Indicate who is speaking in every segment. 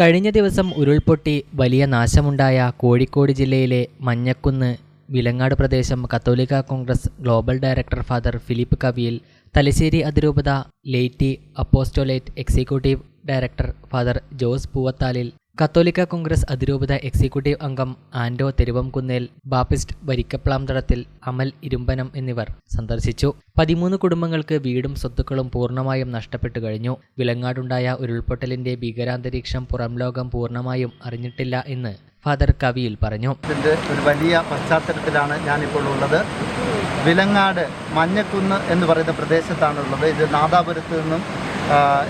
Speaker 1: കഴിഞ്ഞ ദിവസം ഉരുൾപൊട്ടി വലിയ നാശമുണ്ടായ കോഴിക്കോട് ജില്ലയിലെ മഞ്ഞക്കുന്ന് വിലങ്ങാട് പ്രദേശം കത്തോലിക്ക Congress global director father Philip Kaviyil Thalassery അതിരൂപത laity apostolate executive director father Jose Poovathalil കത്തോലിക്ക കോൺഗ്രസ് അതിരൂപത എക്സിക്യൂട്ടീവ് അംഗം ആൻഡോ തെരുവംകുന്നേൽ ബാപ്പിസ്റ്റ് വരിക്കപ്ലാംതടത്തിൽ അമൽ ഇരുമ്പനം എന്നിവർ സന്ദർശിച്ചു. പതിമൂന്ന് കുടുംബങ്ങൾക്ക് വീടും സ്വത്തുക്കളും പൂർണമായും നഷ്ടപ്പെട്ടു കഴിഞ്ഞു. വിലങ്ങാടുണ്ടായ ഉരുൾപൊട്ടലിന്റെ ഭീകരാന്തരീക്ഷം പുറം ലോകം പൂർണമായും അറിഞ്ഞിട്ടില്ല എന്ന് ഫാദർ കവിയിൽ പറഞ്ഞു.
Speaker 2: ഇതിന്റെ ഒരു വലിയ പശ്ചാത്തലത്തിലാണ് ഞാനിപ്പോൾ ഉള്ളത്. വിലങ്ങാട് മഞ്ഞക്കുന്ന് എന്ന് പറയുന്ന പ്രദേശത്താണുള്ളത്. ഇത് നാദാപുരത്ത് നിന്നും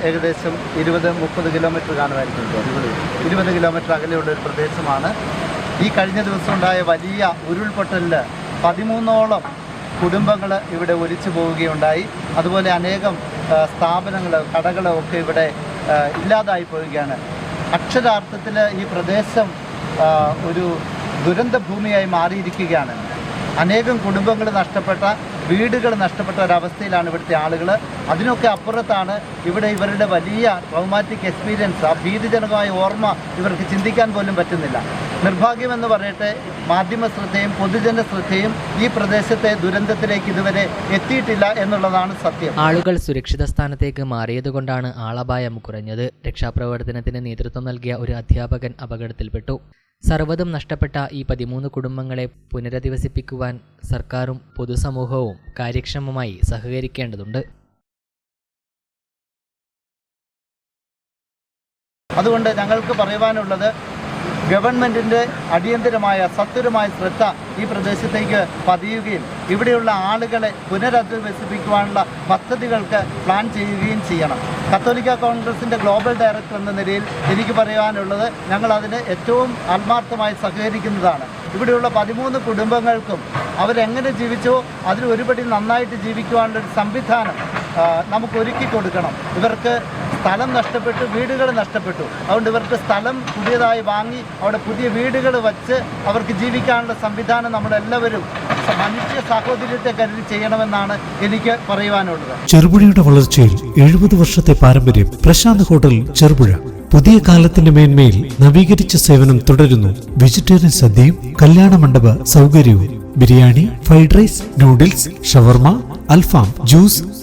Speaker 2: ഏകദേശം ഇരുപത് മുപ്പത് കിലോമീറ്റർ കാണുമായിരിക്കും ഇരുപത് കിലോമീറ്റർ അകലെയുള്ള ഒരു പ്രദേശമാണ്. ഈ കഴിഞ്ഞ ദിവസം ഉണ്ടായ വലിയ ഉരുൾപൊട്ടലിൽ പതിമൂന്നോളം കുടുംബങ്ങൾ ഇവിടെ ഒലിച്ചു പോവുകയുണ്ടായി. അതുപോലെ അനേകം സ്ഥാപനങ്ങൾ കടകൾ ഒക്കെ ഇവിടെ ഇല്ലാതായി പോവുകയാണ്. അക്ഷരാർത്ഥത്തിൽ ഈ പ്രദേശം ഒരു ദുരന്ത ഭൂമിയായി മാറിയിരിക്കുകയാണ്. അനേകം കുടുംബങ്ങൾ നഷ്ടപ്പെട്ട വീടുകൾ നഷ്ടപ്പെട്ട ഒരവസ്ഥയിലാണ് ഇവിടുത്തെ ആളുകൾ അതിനൊക്കെ അപ്പുറത്താണ് ഇവിടെ ഇവരുടെ വലിയ ട്രൗമാറ്റിക് എക്സ്പീരിയൻസ് ആ ഭീതിജനകമായ ഓർമ്മ ഇവർക്ക് ചിന്തിക്കാൻ പോലും പറ്റുന്നില്ല. നിർഭാഗ്യമെന്ന് പറയട്ടെ മാധ്യമ ശ്രദ്ധയും പൊതുജന ശ്രദ്ധയും ഈ പ്രദേശത്തെ ദുരന്തത്തിലേക്ക് ഇതുവരെ എത്തിയിട്ടില്ല എന്നുള്ളതാണ് സത്യം.
Speaker 1: ആളുകൾ സുരക്ഷിത സ്ഥാനത്തേക്ക് മാറിയതുകൊണ്ടാണ് ആളപായം കുറഞ്ഞത്. രക്ഷാപ്രവർത്തനത്തിന് നേതൃത്വം നൽകിയ ഒരു അധ്യാപകൻ അപകടത്തിൽപ്പെട്ടു. സർവതും നഷ്ടപ്പെട്ട ഈ പതിമൂന്ന് കുടുംബങ്ങളെ പുനരധിവസിപ്പിക്കുവാൻ സർക്കാരും പൊതുസമൂഹവും കാര്യക്ഷമമായി സഹകരിക്കേണ്ടതുണ്ട്.
Speaker 2: അതുകൊണ്ട് ഞങ്ങൾക്ക് പറയുവാനുള്ളത് ഗവൺമെന്റിന്റെ അടിയന്തരമായ സത്വരമായ ശ്രദ്ധ ഈ പ്രദേശത്തേക്ക് പതിയുകയും ഇവിടെയുള്ള ആളുകളെ പുനരധിവസിപ്പിക്കുവാനുള്ള പദ്ധതികൾക്ക് പ്ലാൻ ചെയ്യുകയും ചെയ്യണം. കത്തോലിക്ക കോൺഗ്രസിന്റെ ഗ്ലോബൽ ഡയറക്ടർ എന്ന നിലയിൽ എനിക്ക് പറയാനുള്ളത് ഞങ്ങൾ അതിന് ഏറ്റവും ആത്മാർത്ഥമായി സഹകരിക്കുന്നതാണ്. ഇവിടെയുള്ള പതിമൂന്ന് കുടുംബങ്ങൾക്കും അവരെങ്ങനെ ജീവിച്ചോ അതിൽ ഒരുപടി നന്നായിട്ട് ജീവിക്കുവാനുള്ള ഒരു സംവിധാനം നമുക്ക് ഒരുക്കി കൊടുക്കണം. ഇവർക്ക് സ്ഥലം നഷ്ടപ്പെട്ടു വീടുകൾ നഷ്ടപ്പെട്ടു. അതുകൊണ്ട് ഇവർക്ക് സ്ഥലം പുതിയതായി വാങ്ങി അവിടെ പുതിയ വീടുകൾ വച്ച് അവർക്ക് ജീവിക്കാനുള്ള സംവിധാനം നമ്മളെല്ലാവരും മനുഷ്യ സാഹോദര്യത്തെ കരുതി ചെയ്യണമെന്നാണ് എനിക്ക് പറയുവാനുള്ളത്.
Speaker 3: ചെറുപുഴയുടെ വളർച്ചയിൽ എഴുപത് വർഷത്തെ പാരമ്പര്യം പ്രശാന്ത് ഹോട്ടൽ ചെറുപുഴ. പുതിയ കാലത്തിന്റെ മേന്മയിൽ നവീകരിച്ച സേവനം തുടരുന്നു. വെജിറ്റേറിയൻ സദ്യയും കല്യാണ മണ്ഡപ സൗകര്യവും. Biryani fried rice noodles shawarma അൽഫാം ജ്യൂസ്